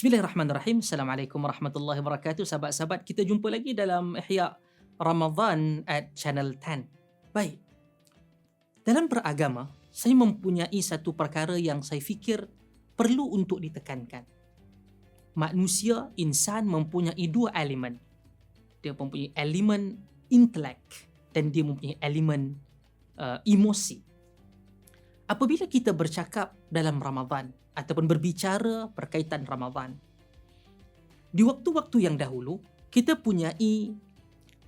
Bismillahirrahmanirrahim. Assalamualaikum warahmatullahi wabarakatuh. Sahabat-sahabat, kita jumpa lagi dalam Ihya Ramadan at Channel 10. Baik. Dalam beragama, saya mempunyai satu perkara yang saya fikir perlu untuk ditekankan. Manusia, insan mempunyai dua elemen. Dia mempunyai elemen intelek dan dia mempunyai elemen uh, emosi. Apabila kita bercakap dalam Ramadan, ataupun berbicara berkaitan Ramadan. Di waktu-waktu yang dahulu, kita punyai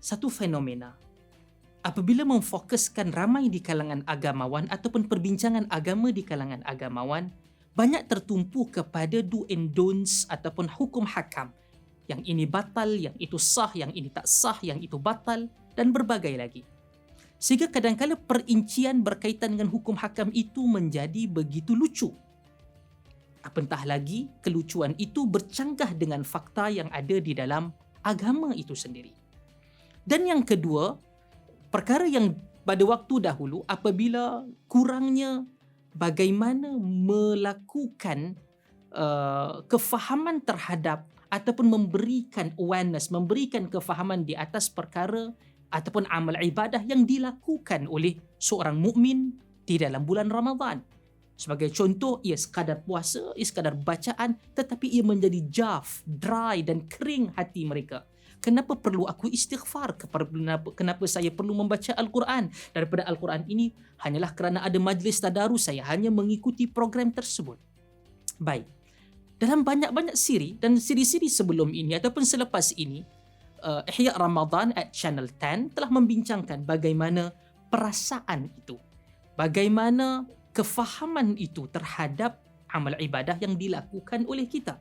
satu fenomena. Apabila memfokuskan ramai di kalangan agamawan ataupun perbincangan agama di kalangan agamawan, banyak tertumpu kepada do and don'ts ataupun hukum hakam. Yang ini batal, yang itu sah, yang ini tak sah, yang itu batal dan berbagai lagi. Sehingga kadang-kadang perincian berkaitan dengan hukum hakam itu menjadi begitu lucu apatah lagi kelucuan itu bercanggah dengan fakta yang ada di dalam agama itu sendiri. Dan yang kedua, perkara yang pada waktu dahulu apabila kurangnya bagaimana melakukan uh, kefahaman terhadap ataupun memberikan awareness, memberikan kefahaman di atas perkara ataupun amal ibadah yang dilakukan oleh seorang mukmin di dalam bulan Ramadan. Sebagai contoh, ia sekadar puasa, ia sekadar bacaan tetapi ia menjadi jaf, dry dan kering hati mereka. Kenapa perlu aku istighfar? Kenapa, kenapa saya perlu membaca Al-Quran? Daripada Al-Quran ini hanyalah kerana ada majlis tadarus saya hanya mengikuti program tersebut. Baik. Dalam banyak-banyak siri dan siri-siri sebelum ini ataupun selepas ini, uh, Ihya Ramadan at Channel 10 telah membincangkan bagaimana perasaan itu. Bagaimana kefahaman itu terhadap amal ibadah yang dilakukan oleh kita.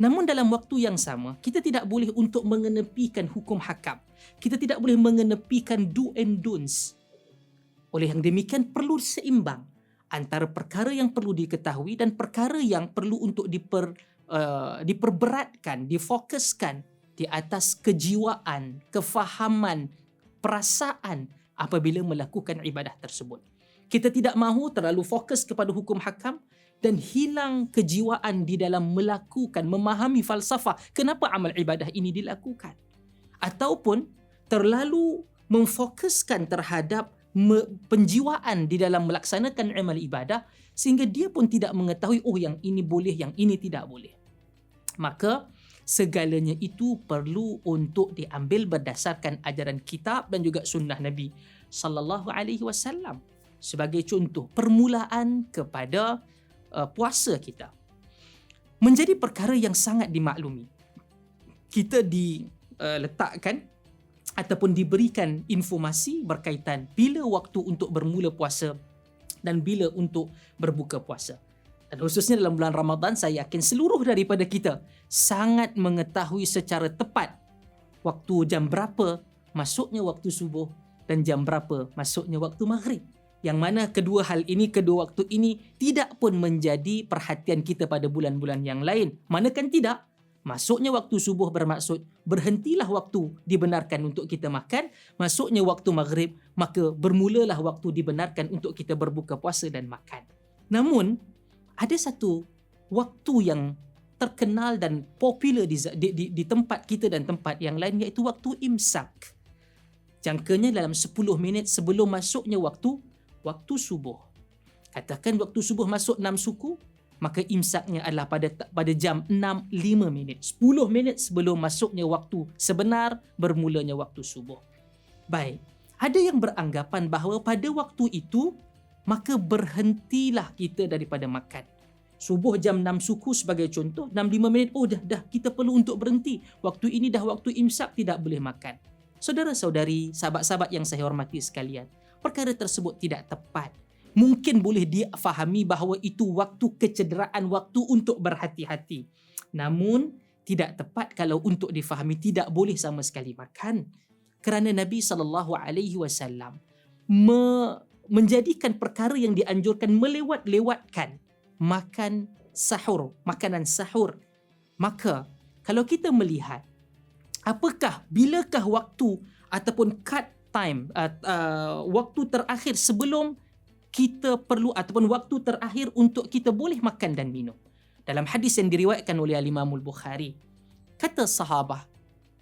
Namun dalam waktu yang sama, kita tidak boleh untuk mengenepikan hukum hakam. Kita tidak boleh mengenepikan do and don'ts. Oleh yang demikian perlu seimbang antara perkara yang perlu diketahui dan perkara yang perlu untuk diper, uh, diperberatkan, difokuskan di atas kejiwaan, kefahaman, perasaan apabila melakukan ibadah tersebut kita tidak mahu terlalu fokus kepada hukum hakam dan hilang kejiwaan di dalam melakukan memahami falsafah kenapa amal ibadah ini dilakukan. Ataupun terlalu memfokuskan terhadap penjiwaan di dalam melaksanakan amal ibadah sehingga dia pun tidak mengetahui oh yang ini boleh yang ini tidak boleh. Maka segalanya itu perlu untuk diambil berdasarkan ajaran kitab dan juga sunnah Nabi sallallahu alaihi wasallam sebagai contoh permulaan kepada uh, puasa kita. Menjadi perkara yang sangat dimaklumi. Kita diletakkan uh, ataupun diberikan informasi berkaitan bila waktu untuk bermula puasa dan bila untuk berbuka puasa. Dan khususnya dalam bulan Ramadan saya yakin seluruh daripada kita sangat mengetahui secara tepat waktu jam berapa masuknya waktu subuh dan jam berapa masuknya waktu maghrib yang mana kedua hal ini, kedua waktu ini tidak pun menjadi perhatian kita pada bulan-bulan yang lain. Manakan tidak, masuknya waktu subuh bermaksud berhentilah waktu dibenarkan untuk kita makan, masuknya waktu maghrib, maka bermulalah waktu dibenarkan untuk kita berbuka puasa dan makan. Namun, ada satu waktu yang terkenal dan popular di, di, di, di tempat kita dan tempat yang lain iaitu waktu imsak. Jangkanya dalam 10 minit sebelum masuknya waktu waktu subuh. Katakan waktu subuh masuk 6 suku, maka imsaknya adalah pada pada jam 6.5 minit. 10 minit sebelum masuknya waktu sebenar bermulanya waktu subuh. Baik, ada yang beranggapan bahawa pada waktu itu maka berhentilah kita daripada makan. Subuh jam 6 suku sebagai contoh, 6.5 minit, oh dah, dah kita perlu untuk berhenti. Waktu ini dah waktu imsak tidak boleh makan. Saudara-saudari, sahabat-sahabat yang saya hormati sekalian, perkara tersebut tidak tepat. Mungkin boleh difahami bahawa itu waktu kecederaan, waktu untuk berhati-hati. Namun, tidak tepat kalau untuk difahami tidak boleh sama sekali makan. Kerana Nabi SAW menjadikan perkara yang dianjurkan melewat-lewatkan makan sahur, makanan sahur. Maka, kalau kita melihat apakah, bilakah waktu ataupun cut time uh, uh, waktu terakhir sebelum kita perlu ataupun waktu terakhir untuk kita boleh makan dan minum. dalam hadis yang diriwayatkan oleh Imam Al-Bukhari kata sahabah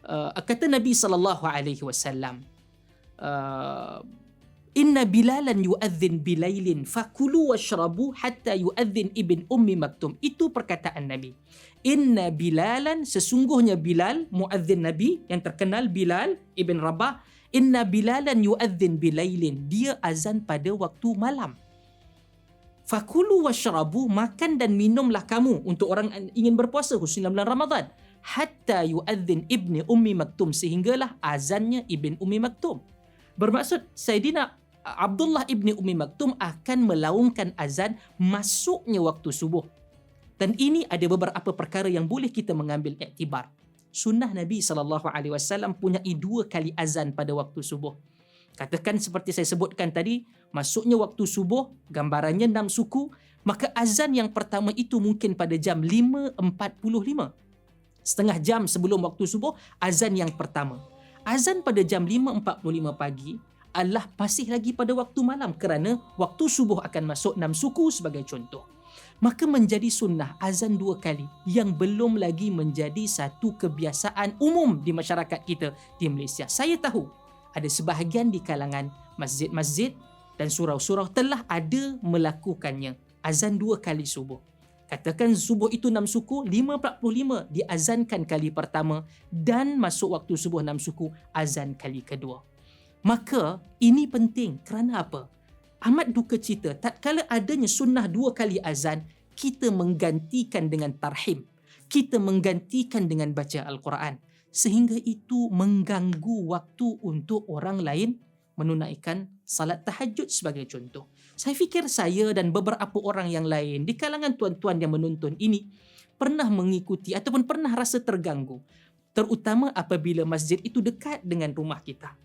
uh, kata Nabi sallallahu alaihi wasallam uh, Inna bilalan yu'adzin bilailin fakulu washrabu hatta yu'adzin ibn ummi maktum. Itu perkataan Nabi. Inna bilalan sesungguhnya Bilal muadzin Nabi yang terkenal Bilal ibn Rabah. Inna bilalan yu'adzin bilailin. Dia azan pada waktu malam. Fakulu washrabu makan dan minumlah kamu untuk orang ingin berpuasa khususnya bulan Ramadan. Hatta yu'adzin ibni ummi maktum sehinggalah azannya ibn ummi maktum. Bermaksud Sayyidina Abdullah ibni Umi Maktum akan melaungkan azan masuknya waktu subuh. Dan ini ada beberapa perkara yang boleh kita mengambil iktibar. Sunnah Nabi sallallahu alaihi wasallam punya dua kali azan pada waktu subuh. Katakan seperti saya sebutkan tadi, masuknya waktu subuh, gambarannya enam suku, maka azan yang pertama itu mungkin pada jam 5.45. Setengah jam sebelum waktu subuh, azan yang pertama. Azan pada jam 5.45 pagi adalah masih lagi pada waktu malam kerana waktu subuh akan masuk enam suku sebagai contoh. Maka menjadi sunnah azan dua kali yang belum lagi menjadi satu kebiasaan umum di masyarakat kita di Malaysia. Saya tahu ada sebahagian di kalangan masjid-masjid dan surau-surau telah ada melakukannya azan dua kali subuh. Katakan subuh itu enam suku, 5.45 diazankan kali pertama dan masuk waktu subuh enam suku, azan kali kedua. Maka ini penting kerana apa? Amat duka cita tak kala adanya sunnah dua kali azan kita menggantikan dengan tarhim. Kita menggantikan dengan baca Al-Quran. Sehingga itu mengganggu waktu untuk orang lain menunaikan salat tahajud sebagai contoh. Saya fikir saya dan beberapa orang yang lain di kalangan tuan-tuan yang menonton ini pernah mengikuti ataupun pernah rasa terganggu. Terutama apabila masjid itu dekat dengan rumah kita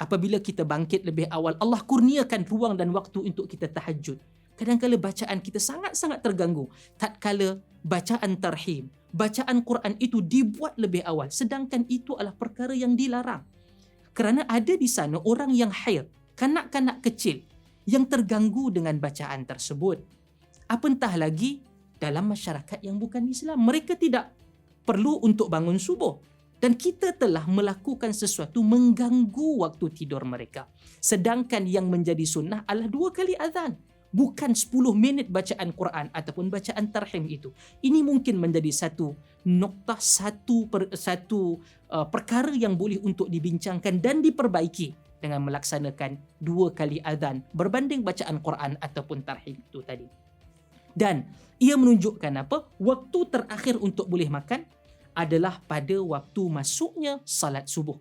apabila kita bangkit lebih awal Allah kurniakan ruang dan waktu untuk kita tahajud. Kadang-kala bacaan kita sangat-sangat terganggu. Tatkala bacaan tarhim bacaan Quran itu dibuat lebih awal sedangkan itu adalah perkara yang dilarang. Kerana ada di sana orang yang haid kanak-kanak kecil yang terganggu dengan bacaan tersebut. Apatah lagi dalam masyarakat yang bukan Islam. Mereka tidak perlu untuk bangun subuh dan kita telah melakukan sesuatu mengganggu waktu tidur mereka. Sedangkan yang menjadi sunnah adalah dua kali azan. Bukan 10 minit bacaan Quran ataupun bacaan tarhim itu. Ini mungkin menjadi satu noktah, satu per, satu uh, perkara yang boleh untuk dibincangkan dan diperbaiki dengan melaksanakan dua kali azan berbanding bacaan Quran ataupun tarhim itu tadi. Dan ia menunjukkan apa? Waktu terakhir untuk boleh makan adalah pada waktu masuknya salat subuh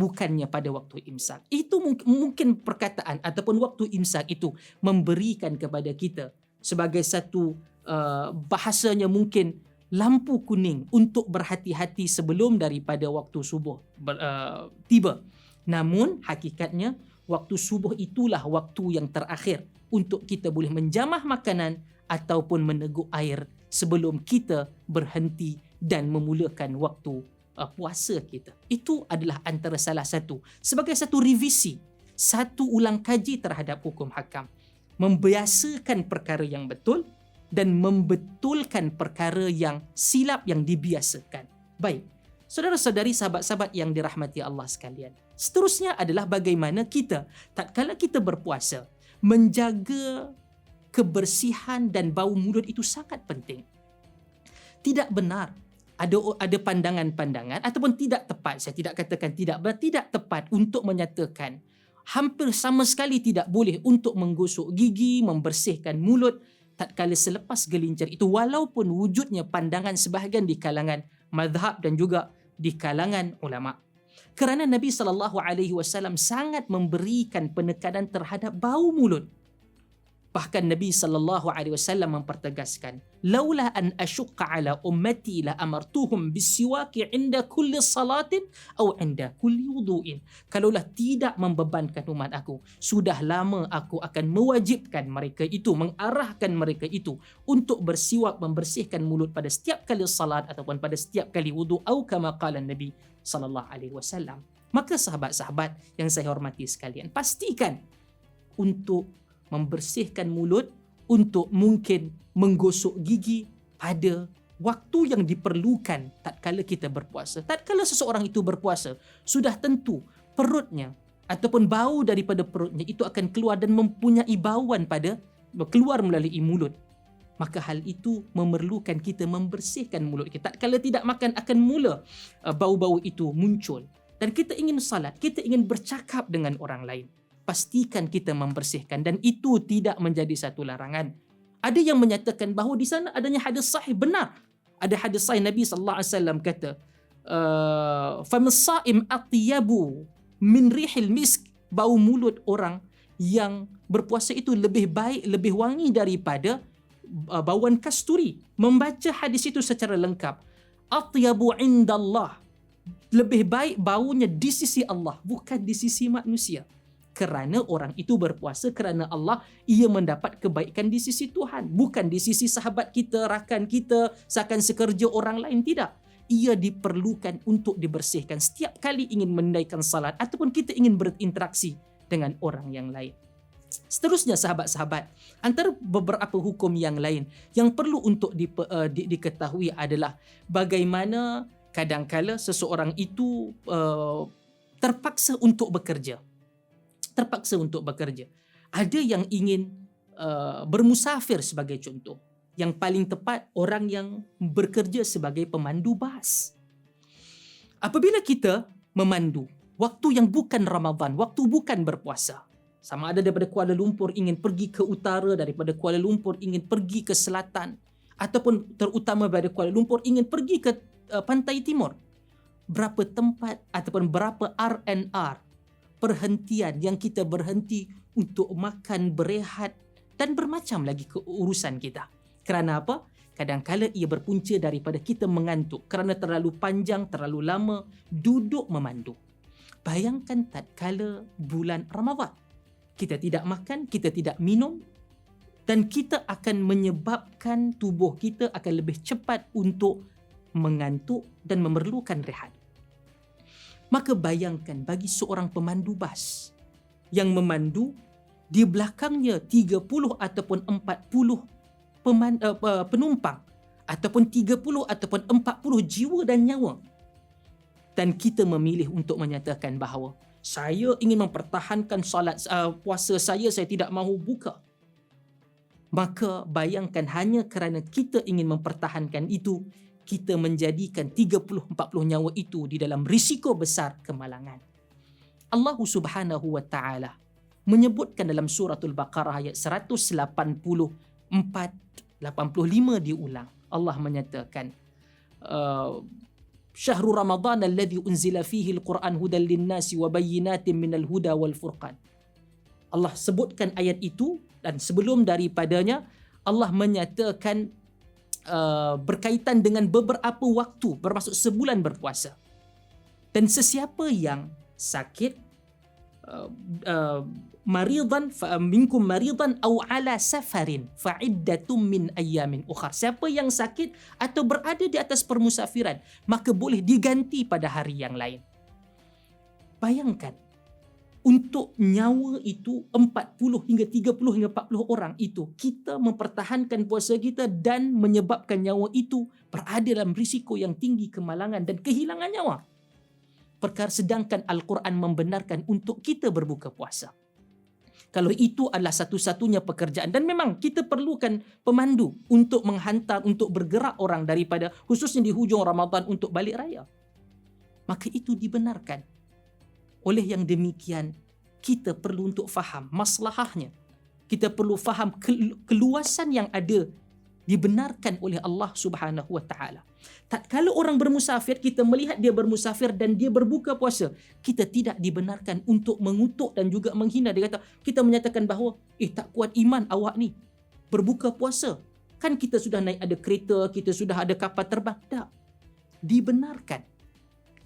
bukannya pada waktu imsak. Itu mungkin perkataan ataupun waktu imsak itu memberikan kepada kita sebagai satu uh, bahasanya mungkin lampu kuning untuk berhati-hati sebelum daripada waktu subuh ber, uh, tiba. Namun hakikatnya waktu subuh itulah waktu yang terakhir untuk kita boleh menjamah makanan ataupun meneguk air sebelum kita berhenti dan memulakan waktu uh, puasa kita. Itu adalah antara salah satu sebagai satu revisi, satu ulang kaji terhadap hukum hakam. Membiasakan perkara yang betul dan membetulkan perkara yang silap yang dibiasakan. Baik, saudara-saudari sahabat-sahabat yang dirahmati Allah sekalian. Seterusnya adalah bagaimana kita tak kala kita berpuasa menjaga kebersihan dan bau mulut itu sangat penting. Tidak benar ada ada pandangan-pandangan ataupun tidak tepat. Saya tidak katakan tidak tidak tepat untuk menyatakan hampir sama sekali tidak boleh untuk menggosok gigi membersihkan mulut tatkala selepas gelincir itu. Walaupun wujudnya pandangan sebahagian di kalangan mazhab dan juga di kalangan ulama. Kerana Nabi sallallahu alaihi wasallam sangat memberikan penekanan terhadap bau mulut Bahkan Nabi sallallahu alaihi wasallam mempertegaskan, "Laula an asyqa ala ummati la amartuhum bisiwaki 'inda kulli salatin aw 'inda kulli wudu'in." Kalaulah tidak membebankan umat aku, sudah lama aku akan mewajibkan mereka itu, mengarahkan mereka itu untuk bersiwak membersihkan mulut pada setiap kali salat ataupun pada setiap kali wudu atau kama qala Nabi sallallahu alaihi wasallam. Maka sahabat-sahabat yang saya hormati sekalian, pastikan untuk membersihkan mulut untuk mungkin menggosok gigi pada waktu yang diperlukan tatkala kita berpuasa. Tatkala seseorang itu berpuasa, sudah tentu perutnya ataupun bau daripada perutnya itu akan keluar dan mempunyai bauan pada keluar melalui mulut. Maka hal itu memerlukan kita membersihkan mulut kita. Tatkala tidak makan akan mula uh, bau-bau itu muncul. Dan kita ingin salat, kita ingin bercakap dengan orang lain. Pastikan kita membersihkan. Dan itu tidak menjadi satu larangan. Ada yang menyatakan bahawa di sana adanya hadis sahih benar. Ada hadis sahih Nabi sallallahu alaihi wasallam kata uh, famasa'im atyabu min rihil misk bau mulut orang yang berpuasa itu lebih baik lebih wangi daripada uh, bauan kasturi. Membaca hadis itu secara lengkap. Atyabu indallah. Lebih baik baunya di sisi Allah bukan di sisi manusia kerana orang itu berpuasa kerana Allah ia mendapat kebaikan di sisi Tuhan bukan di sisi sahabat kita rakan kita seakan sekerja orang lain tidak. Ia diperlukan untuk dibersihkan. Setiap kali ingin menunaikan salat ataupun kita ingin berinteraksi dengan orang yang lain. Seterusnya sahabat-sahabat antara beberapa hukum yang lain yang perlu untuk di, uh, di, diketahui adalah bagaimana kadangkala seseorang itu uh, terpaksa untuk bekerja terpaksa untuk bekerja. Ada yang ingin uh, bermusafir sebagai contoh. Yang paling tepat orang yang bekerja sebagai pemandu bas. Apabila kita memandu waktu yang bukan Ramadan, waktu bukan berpuasa. Sama ada daripada Kuala Lumpur ingin pergi ke utara, daripada Kuala Lumpur ingin pergi ke selatan ataupun terutama daripada Kuala Lumpur ingin pergi ke uh, pantai timur. Berapa tempat ataupun berapa RNR perhentian yang kita berhenti untuk makan, berehat dan bermacam lagi keurusan kita. Kerana apa? Kadang-kala ia berpunca daripada kita mengantuk kerana terlalu panjang, terlalu lama duduk memandu. Bayangkan tak kala bulan Ramadhan. Kita tidak makan, kita tidak minum dan kita akan menyebabkan tubuh kita akan lebih cepat untuk mengantuk dan memerlukan rehat. Maka bayangkan bagi seorang pemandu bas yang memandu di belakangnya 30 ataupun 40 peman, uh, penumpang ataupun 30 ataupun 40 jiwa dan nyawa. Dan kita memilih untuk menyatakan bahawa saya ingin mempertahankan solat uh, puasa saya saya tidak mahu buka. Maka bayangkan hanya kerana kita ingin mempertahankan itu kita menjadikan 30-40 nyawa itu di dalam risiko besar kemalangan. Allah Subhanahu wa taala menyebutkan dalam suratul Baqarah ayat 184 85 diulang. Allah menyatakan uh, Syahrul Ramadan alladhi unzila fihi al-Quran hudan lin-nasi wa bayyinatin minal huda wal furqan. Allah sebutkan ayat itu dan sebelum daripadanya Allah menyatakan Uh, berkaitan dengan beberapa waktu bermaksud sebulan berpuasa. Dan sesiapa yang sakit uh, uh, maridan fa minkum maridan aw ala safarin fa iddatum min ayamin ukhra siapa yang sakit atau berada di atas permusafiran maka boleh diganti pada hari yang lain. Bayangkan untuk nyawa itu 40 hingga 30 hingga 40 orang itu kita mempertahankan puasa kita dan menyebabkan nyawa itu berada dalam risiko yang tinggi kemalangan dan kehilangan nyawa. Perkara sedangkan al-Quran membenarkan untuk kita berbuka puasa. Kalau itu adalah satu-satunya pekerjaan dan memang kita perlukan pemandu untuk menghantar untuk bergerak orang daripada khususnya di hujung Ramadan untuk balik raya maka itu dibenarkan oleh yang demikian, kita perlu untuk faham masalahnya. Kita perlu faham keluasan yang ada dibenarkan oleh Allah Subhanahu wa taala. Tak kalau orang bermusafir kita melihat dia bermusafir dan dia berbuka puasa, kita tidak dibenarkan untuk mengutuk dan juga menghina dia kata kita menyatakan bahawa eh tak kuat iman awak ni berbuka puasa. Kan kita sudah naik ada kereta, kita sudah ada kapal terbang. Tak. Dibenarkan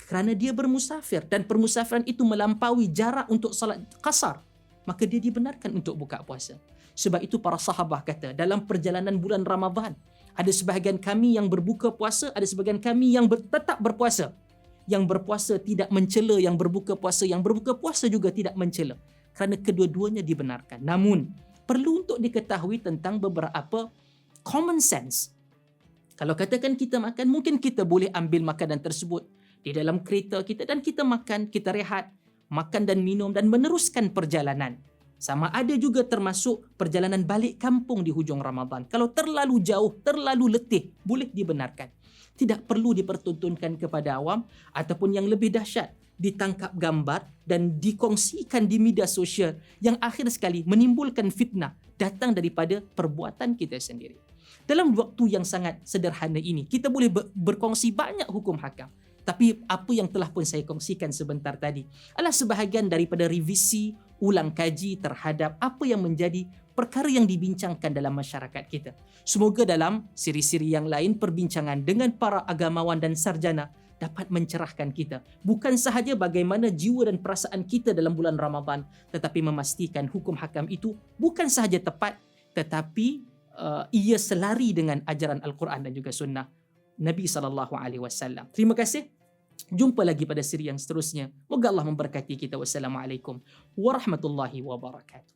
kerana dia bermusafir dan permusafiran itu melampaui jarak untuk salat kasar maka dia dibenarkan untuk buka puasa. Sebab itu para sahabat kata dalam perjalanan bulan Ramadan ada sebahagian kami yang berbuka puasa ada sebahagian kami yang ber, tetap berpuasa. Yang berpuasa tidak mencela yang berbuka puasa yang berbuka puasa juga tidak mencela. Kerana kedua-duanya dibenarkan. Namun perlu untuk diketahui tentang beberapa common sense. Kalau katakan kita makan, mungkin kita boleh ambil makanan tersebut di dalam kereta kita dan kita makan, kita rehat, makan dan minum dan meneruskan perjalanan. Sama ada juga termasuk perjalanan balik kampung di hujung Ramadan. Kalau terlalu jauh, terlalu letih, boleh dibenarkan. Tidak perlu dipertuntunkan kepada awam ataupun yang lebih dahsyat, ditangkap gambar dan dikongsikan di media sosial yang akhir sekali menimbulkan fitnah datang daripada perbuatan kita sendiri. Dalam waktu yang sangat sederhana ini, kita boleh berkongsi banyak hukum hakam. Tapi apa yang telah pun saya kongsikan sebentar tadi adalah sebahagian daripada revisi ulang kaji terhadap apa yang menjadi perkara yang dibincangkan dalam masyarakat kita. Semoga dalam siri-siri yang lain perbincangan dengan para agamawan dan sarjana dapat mencerahkan kita. Bukan sahaja bagaimana jiwa dan perasaan kita dalam bulan Ramadan tetapi memastikan hukum hakam itu bukan sahaja tepat tetapi uh, ia selari dengan ajaran Al-Quran dan juga sunnah Nabi sallallahu alaihi wasallam. Terima kasih. Jumpa lagi pada siri yang seterusnya. Moga Allah memberkati kita. Wassalamualaikum warahmatullahi wabarakatuh.